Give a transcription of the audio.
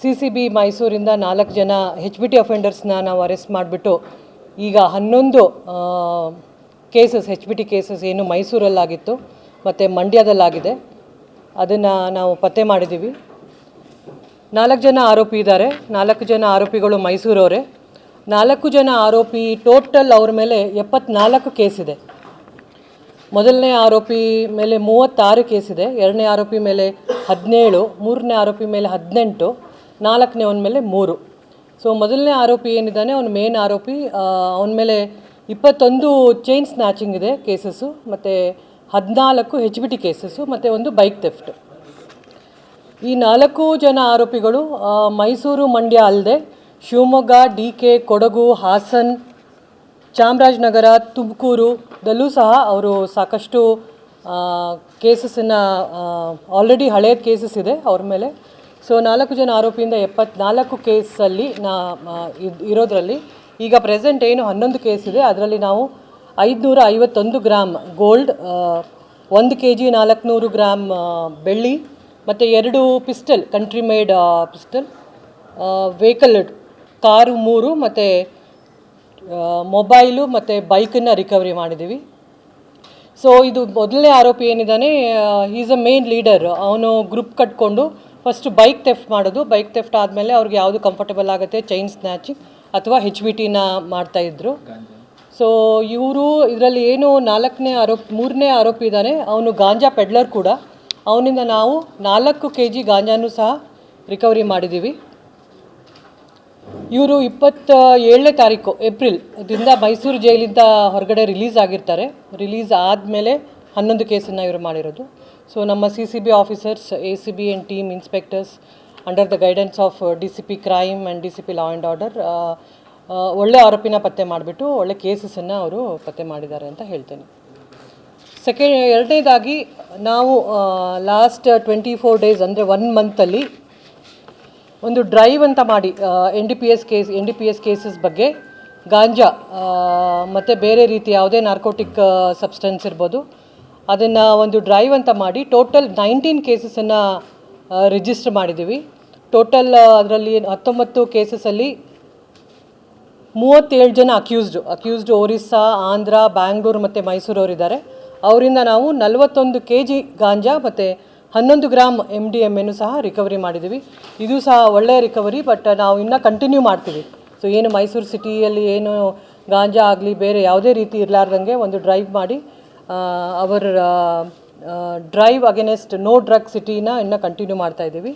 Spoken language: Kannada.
ಸಿ ಸಿ ಬಿ ಮೈಸೂರಿಂದ ನಾಲ್ಕು ಜನ ಹೆಚ್ ಬಿ ಟಿ ಅಫೆಂಡರ್ಸ್ನ ನಾವು ಅರೆಸ್ಟ್ ಮಾಡಿಬಿಟ್ಟು ಈಗ ಹನ್ನೊಂದು cases H B T cases ಏನು ಮೈಸೂರಲ್ಲಾಗಿತ್ತು, ಮತ್ತು ಮಂಡ್ಯದಲ್ಲಾಗಿದೆ. ಅದನ್ನು ನಾವು ಪತ್ತೆ ಮಾಡಿದ್ದೀವಿ ನಾಲ್ಕು ಜನ ಆರೋಪಿ ಇದ್ದಾರೆ. ನಾಲ್ಕು ಜನ ಆರೋಪಿಗಳು ಮೈಸೂರವರೇ. ನಾಲ್ಕು ಜನ ಆರೋಪಿ ಟೋಟಲ್ ಅವ್ರ ಮೇಲೆ ಎಪ್ಪತ್ನಾಲ್ಕು ಕೇಸಿದೆ ಮೊದಲನೇ ಆರೋಪಿ ಮೇಲೆ ಮೂವತ್ತಾರು ಕೇಸಿದೆ ಎರಡನೇ ಆರೋಪಿ ಮೇಲೆ ಹದಿನೇಳು, ಮೂರನೇ ಆರೋಪಿ ಮೇಲೆ ಹದಿನೆಂಟು, ನಾಲ್ಕನೇ ಅವನ ಮೇಲೆ ಮೂರು. ಸೊ ಮೊದಲನೇ ಆರೋಪಿ ಏನಿದ್ದಾನೆ, ಅವನು ಮೇನ್ ಆರೋಪಿ ಅವನ ಮೇಲೆ ಇಪ್ಪತ್ತೊಂದು ಚೈನ್ ಸ್ನ್ಯಾಚಿಂಗ್ ಇದೆ ಕೇಸಸ್ಸು ಮತ್ತು ಹದಿನಾಲ್ಕು ಹೆಚ್ ಬಿ ಟಿ ಕೇಸಸ್ಸು ಮತ್ತು ಒಂದು ಬೈಕ್ ಥೆಫ್ಟ್ ಈ ನಾಲ್ಕು ಜನ ಆರೋಪಿಗಳು ಮೈಸೂರು ಮಂಡ್ಯ ಅಲ್ಲದೆ ಶಿವಮೊಗ್ಗ, ಡಿ ಕೆ, ಕೊಡಗು, ಹಾಸನ್ ಚಾಮರಾಜನಗರ ತುಮಕೂರುದಲ್ಲೂ ಸಹ ಅವರು ಸಾಕಷ್ಟು ಕೇಸಸನ್ನು ಆಲ್ರೆಡಿ ಹಳೆಯ ಕೇಸಸ್ ಇದೆ ಅವ್ರ ಮೇಲೆ. ಸೊ ನಾಲ್ಕು ಜನ ಆರೋಪಿಯಿಂದ ಎಪ್ಪತ್ನಾಲ್ಕು ಕೇಸಲ್ಲಿ ನಾ ಇರೋದ್ರಲ್ಲಿ ಈಗ ಪ್ರೆಸೆಂಟ್ ಏನು ಹನ್ನೊಂದು ಕೇಸ್ ಇದೆ. ಅದರಲ್ಲಿ ನಾವು ಐದುನೂರ ಐವತ್ತೊಂದು ಗ್ರಾಮ್ ಗೋಲ್ಡ್ ಒಂದು ಕೆ ಜಿ ನಾಲ್ಕುನೂರು ಗ್ರಾಮ್ ಬೆಳ್ಳಿ ಮತ್ತು ಎರಡು pistol country made pistol vehicle car ಮೂರು ಮತ್ತು ಮೊಬೈಲು ಮತ್ತು ಬೈಕನ್ನು ರಿಕವರಿ ಮಾಡಿದ್ದೀವಿ. ಸೊ ಇದು ಮೊದಲನೇ ಆರೋಪಿ ಏನಿದ್ದಾನೆ ಈಸ್ ಅ ಮೇನ್ ಲೀಡರ್ ಅವನು ಗ್ರೂಪ್ ಕಟ್ಕೊಂಡು ಫಸ್ಟ್ ಬೈಕ್ ತೆಫ್ಟ್ ಮಾಡೋದು. ಬೈಕ್ ಥೆಫ್ಟ್ ಆದಮೇಲೆ ಅವ್ರಿಗೆ ಯಾವುದು ಕಂಫರ್ಟಬಲ್ ಆಗುತ್ತೆ ಚೈನ್ ಸ್ನ್ಯಾಚಿಂಗ್ ಅಥವಾ ಹೆಚ್ ಬಿ ಟಿನ ಮಾಡ್ತಾಯಿದ್ರು ಸೊ ಇವರು ಇದರಲ್ಲಿ ಏನು ನಾಲ್ಕನೇ ಆರೋಪಿ ಮೂರನೇ ಆರೋಪಿ ಇದ್ದಾನೆ. ಅವನು ಗಾಂಜಾ ಪೆಡ್ಲರ್ ಕೂಡ. ಅವನಿಂದ ನಾವು ನಾಲ್ಕು ಕೆ ಜಿ ಗಾಂಜಾನು ಸಹ ರಿಕವರಿ ಮಾಡಿದ್ದೀವಿ. ಇವರು ಇಪ್ಪತ್ತ ಏಳನೇ ತಾರೀಕು, ಏಪ್ರಿಲ್ ಇದರಿಂದ ಮೈಸೂರು ಜೈಲಿಂದ ಹೊರಗಡೆ ರಿಲೀಸ್ ಆಗಿರ್ತಾರೆ. ರಿಲೀಸ್ ಆದಮೇಲೆ ಹನ್ನೊಂದು ಕೇಸನ್ನು ಇವರು ಮಾಡಿರೋದು. ಸೊ ನಮ್ಮ C C B officers A C B and team inspectors under the guidance of D C P crime and D C P law and order ಒಳ್ಳೆ ಆರೋಪಿನ ಪತ್ತೆ ಮಾಡಿಬಿಟ್ಟು ಒಳ್ಳೆ ಕೇಸಸನ್ನು ಅವರು ಪತ್ತೆ ಮಾಡಿದ್ದಾರೆ ಅಂತ ಹೇಳ್ತೇನೆ. ಸೆಕೆಂಡ್, ಎರಡನೇದಾಗಿ ನಾವು ಲಾಸ್ಟ್ ಟ್ವೆಂಟಿ ಫೋರ್ ಡೇಸ್ ಅಂದರೆ ಒನ್ ಮಂತಲ್ಲಿ ಒಂದು ಡ್ರೈವ್ ಅಂತ ಮಾಡಿ N D P S case N D P S cases ಬಗ್ಗೆ ಗಾಂಜಾ ಮತ್ತು ಬೇರೆ ರೀತಿ ಯಾವುದೇ ನಾರ್ಕೋಟಿಕ್ ಸಬ್ಸ್ಟೆನ್ಸ್ ಇರ್ಬೋದು. ಅದನ್ನು ಒಂದು ಡ್ರೈವ್ ಅಂತ ಮಾಡಿ ಟೋಟಲ್ ನೈನ್ಟೀನ್ ಕೇಸಸನ್ನು ರಿಜಿಸ್ಟರ್ ಮಾಡಿದ್ದೀವಿ. ಟೋಟಲ್ ಅದರಲ್ಲಿ ಹತ್ತೊಂಬತ್ತು ಕೇಸಸಲ್ಲಿ ಮೂವತ್ತೇಳು ಜನ ಅಕ್ಯೂಸ್ಡ್ ಅಕ್ಯೂಸ್ಡ್ ಒರಿಸ್ಸಾ, ಆಂಧ್ರ, ಬ್ಯಾಂಗ್ಳೂರು ಮತ್ತು ಮೈಸೂರವರಿದ್ದಾರೆ. ಅವರಿಂದ ನಾವು ನಲವತ್ತೊಂದು ಕೆ ಜಿ ಗಾಂಜಾ ಮತ್ತು ಹನ್ನೊಂದು ಗ್ರಾಮ್ ಎಂ ಡಿ ಎಂ ಎನ್ನು ಸಹ ರಿಕವರಿ ಮಾಡಿದ್ದೀವಿ. ಇದು ಸಹ ಒಳ್ಳೆಯ ರಿಕವರಿ ಬಟ್ ನಾವು ಇನ್ನೂ ಕಂಟಿನ್ಯೂ ಮಾಡ್ತೀವಿ. ಸೊ ಏನು ಮೈಸೂರು ಸಿಟಿಯಲ್ಲಿ ಏನು ಗಾಂಜಾ ಆಗಲಿ, ಬೇರೆ ಯಾವುದೇ ರೀತಿ ಇರಲಾರ್ದಂಗೆ ಒಂದು ಡ್ರೈವ್ ಮಾಡಿ ಅವರ ಡ್ರೈವ್ ಅಗೇನೆಸ್ಟ್ ನೋ ಡ್ರಗ್ ಸಿಟಿನ ಇನ್ನೂ ಕಂಟಿನ್ಯೂ ಮಾಡ್ತಾ ಇದ್ದೀವಿ.